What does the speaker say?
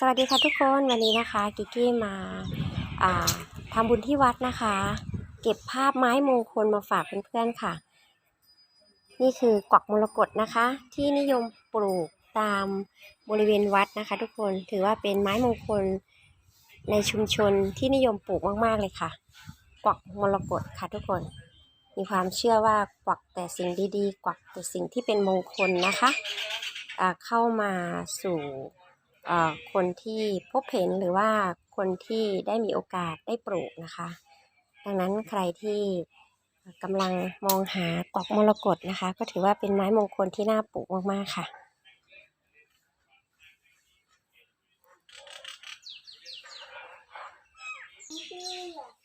สวัสดีค่ะทุกคนวันนี้นะคะ กิกกี้มาาทำบุญที่วัดนะคะ เก็บภาพไม้มงคลมาฝากเพื่อนๆค่ะ นี่คือกวักมรกตนะคะ ที่นิยมปลูกตามบริเวณวัดนะคะ ทุกคนถือว่าเป็นไม้มงคลในชุมชนที่นิยมปลูกมากๆเลยค่ะ กวักมรกตค่ะทุกคน มีความเชื่อว่ากวักแต่สิ่งดีๆ กวักแต่สิ่งที่เป็นมงคลนะคะเข้ามาสู่ คนที่พบเห็นหรือว่าคนที่ได้มีโอกาสได้ปลูกนะคะ ดังนั้นใครที่กำลังมองหาตอกมรกตนะคะ ก็ถือว่าเป็นไม้มงคลที่น่าปลูกมาก ๆ ค่ะ Thank.